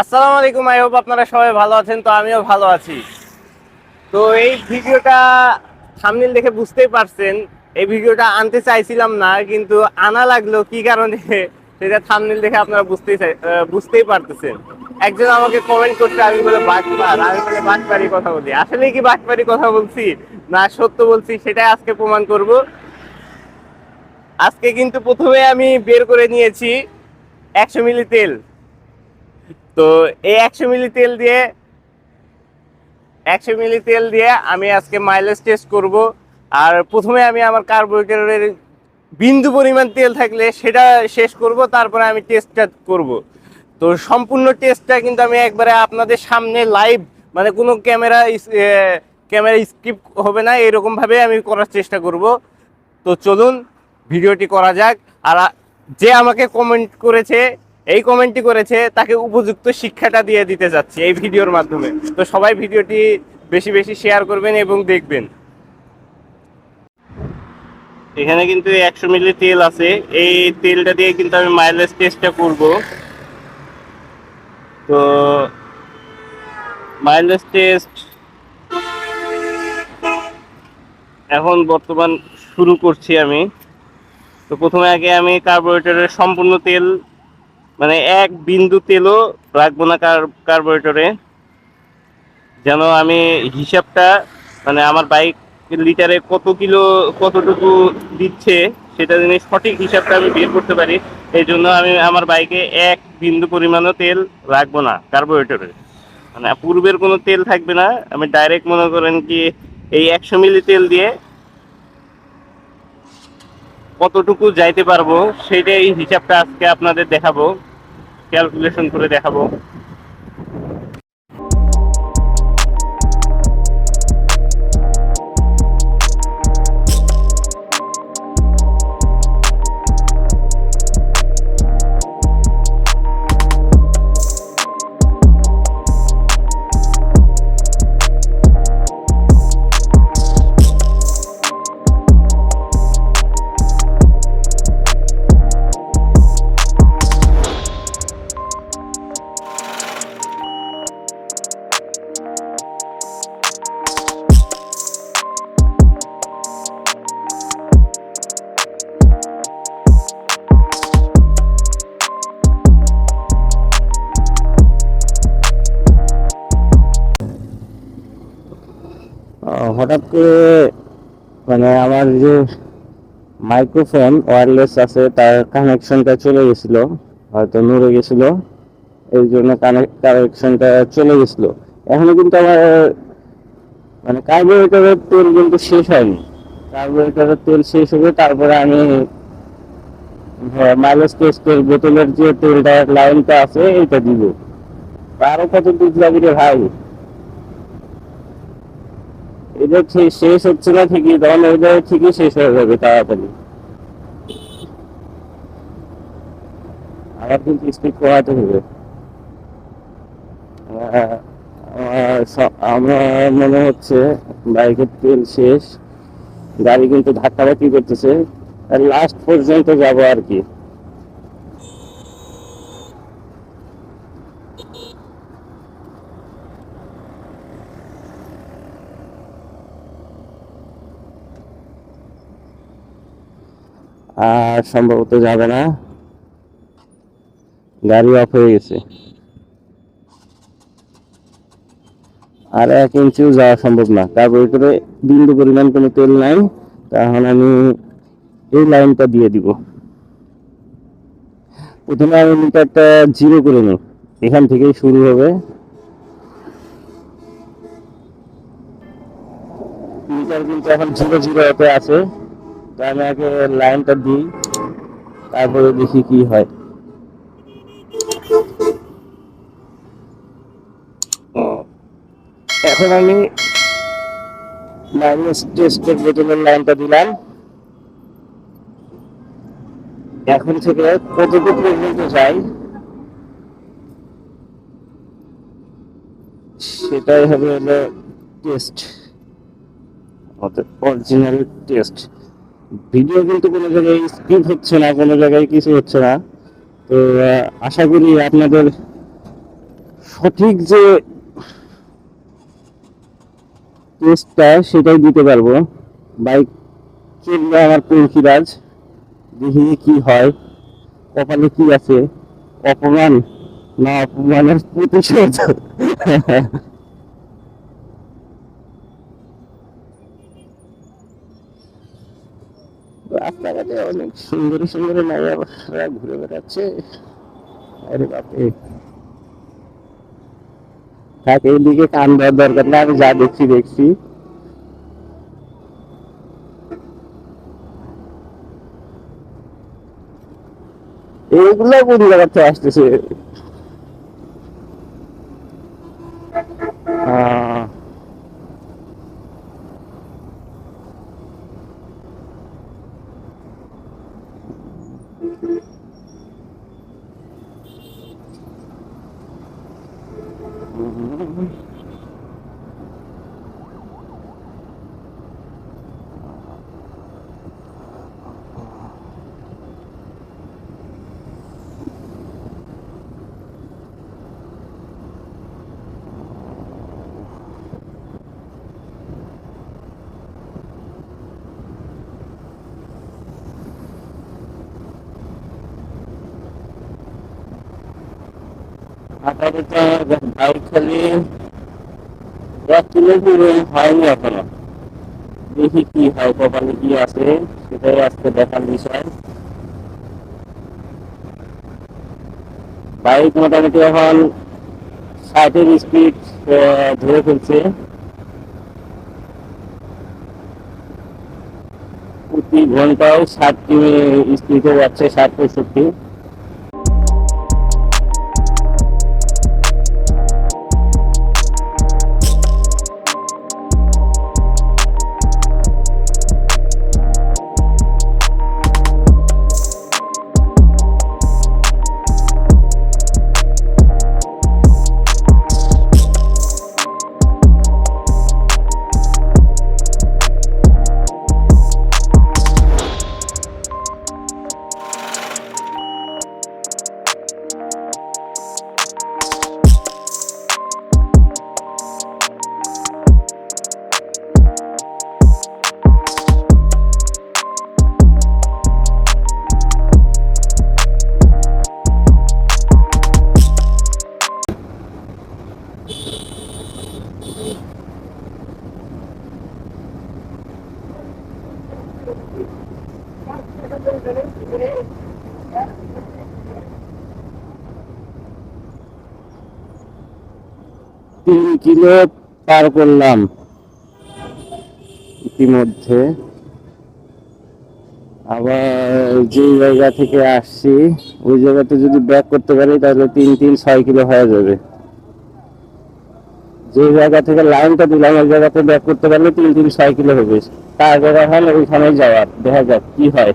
আসসালামু আলাইকুম I hope আপনারা সবাই ভালো আছেন, তো আমিও ভালো আছি। তো এই ভিডিওটা থামনেল দেখে বুঝতেই পারছেন, এই ভিডিওটা আনতে চাইছিলাম না, কিন্তু আনা লাগল, কি কারণে? সেটা থামনেল দেখে আপনারা বুঝতেই বুঝতেই পারতেছেন। একজন আমাকে কমেন্ট করতে আমি বলে, বাটপার। আমি বলে বাটপারি কথা বলি। আসলে কি বাটপারি কথা বলছি? না, সত্য বলছি, সেটাই আজকে প্রমাণ করব। আজকে কিন্তু প্রথমে আমি বের করে নিয়েছি একশো মিলি তেল। তো এই একশো মিলি তেল দিয়ে, একশো মিলি তেল দিয়ে আমি আজকে মাইলেজ টেস্ট করব। আর প্রথমে আমি আমার কার্বোহাইড্রেটের বিন্দু পরিমাণ তেল থাকলে সেটা শেষ করব, তারপরে আমি টেস্টটা করব। তো সম্পূর্ণ টেস্টটা কিন্তু আমি একবারে আপনাদের সামনে লাইভ মানে কোনো ক্যামেরা ক্যামেরা স্কিপ হবে না, এরকমভাবে আমি করার চেষ্টা করব। তো চলুন, ভিডিওটি করা যাক। আর যে আমাকে কমেন্ট করেছে এই কমেন্টটি করেছে, তাকে উপযুক্ত শিক্ষাটা দিয়ে দিতে যাচ্ছি এই ভিডিওর মাধ্যমে। তো সবাই ভিডিওটি বেশি বেশি শেয়ার করবেন এবং দেখবেন। এখানে কিন্তু একশো মিলি তেল আছে। এই তেলটা দিয়ে কিন্তু আমি মাইলেজ টেস্টটা করব। তো মাইলেজ টেস্ট এখন বর্তমান শুরু করছি আমি। তো প্রথমে আগে আমি কার্বোরেটরের সম্পূর্ণ তেল মানে এক বিন্দু তেলও রাখব না কার্বোরেটরে যেন আমি হিসাবটা মানে আমার বাইক লিটারে কত কিলো, কতটুকু দিচ্ছে, সেটা যেন সঠিক হিসাবটা আমি বের করতে পারি। এই জন্য আমি আমার বাইকে এক বিন্দু পরিমাণও তেল রাখব না কার্বোরেটরে মানে পূর্বের কোনো তেল থাকবে না। আমি ডাইরেক্ট মনে করেন কি এই একশো মিলি তেল দিয়ে কতটুকু যাইতে পারব সেটাই হিসাবটা আজকে আপনাদের দেখাবো। ক্যালকুলেশন করে দেখাবো। হঠাৎ করে মানে আমার যে মাইক্রোফোন ওয়্যারলেস আছে, তার কানেকশনটা চলে গেছিল। হয়তো নড়ে গেছিল, এই জন্য কানেকশনটা চলে গেছিল। এখনও কিন্তু আমার মানে কার্বোরেটরের তেল কিন্তু শেষ হয়নি। কার্বোরেটরের তেল শেষ হবে তারপরে আমি মাইলেজ টেস্টের বোতলের যে তেলটা লাইনটা আছে, এইটা দিব। আরও কত দূর যাবি রে ভাই? ঠিক শেষ হচ্ছে না ঠিকই, তখন ওইটা ঠিকই শেষ হয়ে যাবে তাড়াতাড়ি। আবার কিন্তু স্পিড কমাতে হবে? আমার মনে হচ্ছে বাইকের তেল শেষ, গাড়ি কিন্তু ধাক্কাধাক্কি করতেছে লাস্ট পর্যন্ত যাব আর কি। আর সম্ভবত যাবে না। গাড়ি অফ হয়ে গেছে। আর এক ইঞ্চিও যাওয়া সম্ভব না। তারপর করে বিন্দু পরিমাণ কোনো তেল নাই। তখন আমি এই লাইনটা দিয়ে দিব। প্রথমে আমি মিটারটা জিরো করে নিই এখান থেকেই শুরু হবে। মিটার কিন্তু এখন জিরো জিরো হতে আছে। তো আমি আগে লাইনটা দিই, তারপরে দেখি কি হয়। এখন আমি মাইনাস টেস্টের বোতলের লাইনটা দিলাম। এখন থেকে কতটুকু পর্যন্ত যাই, সেটাই হবে টেস্ট অরিজিনাল টেস্ট ভিডিও কিন্তু কোনো জায়গায় স্কিপ হচ্ছে না, কোনো জায়গায় কিছু হচ্ছে না। তো আশা করি আপনাদের সঠিক যে টেস্টটা সেটাই দিতে পারব। বাইক চললে আমার পঙ্কিরাজ? দেখি কি হয়। কপালে কি আছে? অপমান? না, অপমানের প্রতিশোধ। রাস্তাঘাটে অনেক মাইয়ারা ঘুরে বেড়াচ্ছে। আরে এইদিকে কান দেওয়ার দরকার না আমি যা দেখছি দেখছি। এইগুলো কোন জায়গা থেকে আসতেছে? আপাতত বাইক খালি এক কিলো পুরো হয়নি এখনও। দেখি কি হয়, কপালে কি আছে, সেটাই আজকে দেখার বিষয়। বাইক মোটামুটি এখন ষাটের স্পিড ধরে ফেলছে। প্রতি ঘন্টায় ষাট স্পিডে যাচ্ছে, ষাট পঁয়ষট্টি। তিন কিলো পার করলাম। ইতিমধ্যে আবার যে জায়গা থেকে আসছি ওই জায়গাতে যদি ব্যাক করতে পারি তাহলে তিন তিন ছয় কিলো হয়ে যাবে। যে জায়গা থেকে লাইনটা দিলাম ওই জায়গাতে ব্যাক করতে পারলে তিন তিন ছয় কিলো হবে। তার জায়গা হলে ওইখানে যাওয়ার। দেখা যাক কি হয়।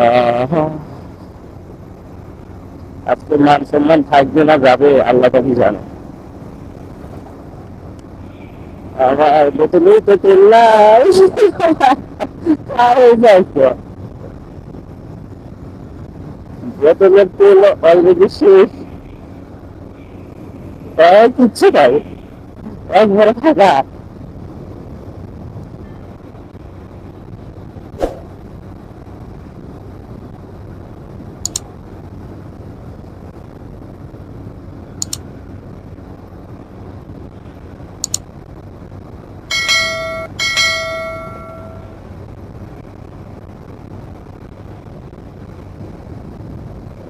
আহ, আজকে মান সম্মান থাকবে না, যাবে, আল্লাহ পাখি জানে। আমার বোতলেই তো তেল নাই আরে দেখো বোতলের তেল অলরেডি শেষ। কিচ্ছু নাই। একবারে থাকা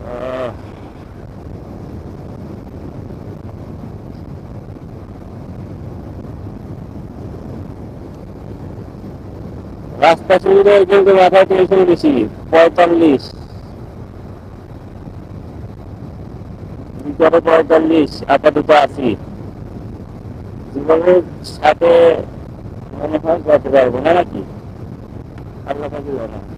আহ, রাস্তা সুবিধা কিন্তু মাথা টেনশন বেশি, পঁয়তাল্লিশ। ভিতরে পঁয়তাল্লিশ, আপাতত আশি। জীবনের সাথে মনে হয় যেতে পারব না নাকি? আল্লাহ কাছে জানা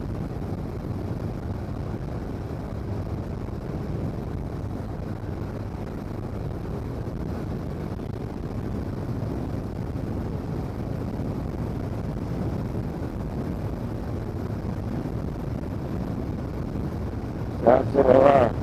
Ура!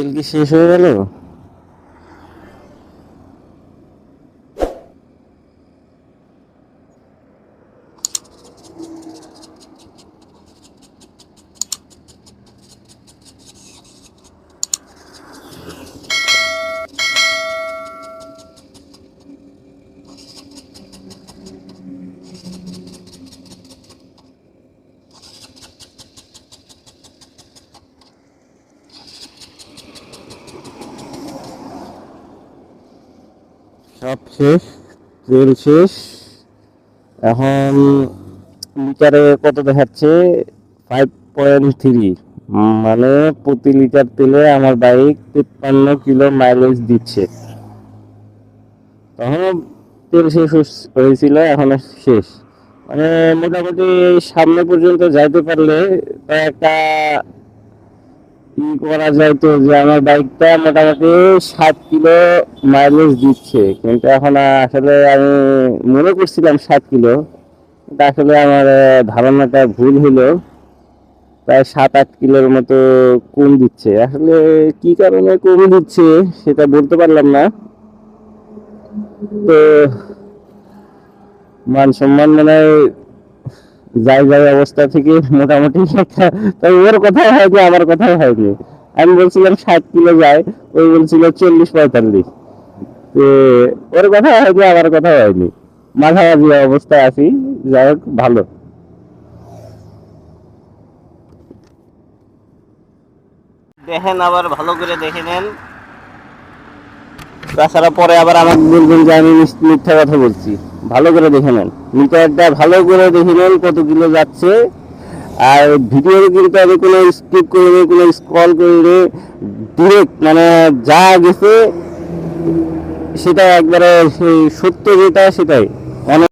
তেল কি শেষ হয়ে গেল সব শেষ তেল শেষ। এখন লিটারে কত দেখাচ্ছে? ফাইভ পয়েন্ট থ্রি মানে প্রতি লিটার তেলে আমার বাইক তিপ্পান্ন কিলো মাইলেজ দিচ্ছে। তখন তেল শেষ হয়েছিল এখন শেষ। মানে মোটামুটি সামনে পর্যন্ত যাইতে পারলে একটা ই করা যায় তো যে আমার বাইকটা মোটামুটি সাত কিলো মাইলেজ দিচ্ছে। কিন্তু এখন আসলে আমি মনে করছিলাম সাত কিলো, কিন্তু আসলে আমার ধারণাটা ভুল হলো। প্রায় সাত আট কিলোর মতো কম দিচ্ছে। আসলে কি কারণে কম দিচ্ছে সেটা বলতে পারলাম না। তো মান সম্মান মানে যাই যাই অবস্থা থেকে মোটামুটি একটা তবে ওর কথাই হয়নি আমার কথাই হয়নি। আমি বলছিলাম ষাট কিলো যায় ওই বলছিল চল্লিশ পঁয়তাল্লিশ। তো ওর কথা হয়নি আমার কথা হয়নি। মাঝামাঝি অবস্থায় আছি যাই হোক ভালো। দেখেন আবার ভালো করে দেখে নেন। তাছাড়া পরে আবার আমাকে বলবেন যে আমি মিথ্যা কথা বলছি। ভালো করে দেখে নেন। মিটারটা ভালো করে দেখে নেন কত কিলো যাচ্ছে। আর ভিডিও কিন্তু আমি কোনো স্কিপ করিনি কোনো স্ক্রল করিনি ডিরেক্ট মানে যা গেছে সেটা একবারে সত্য যেটা, সেটাই।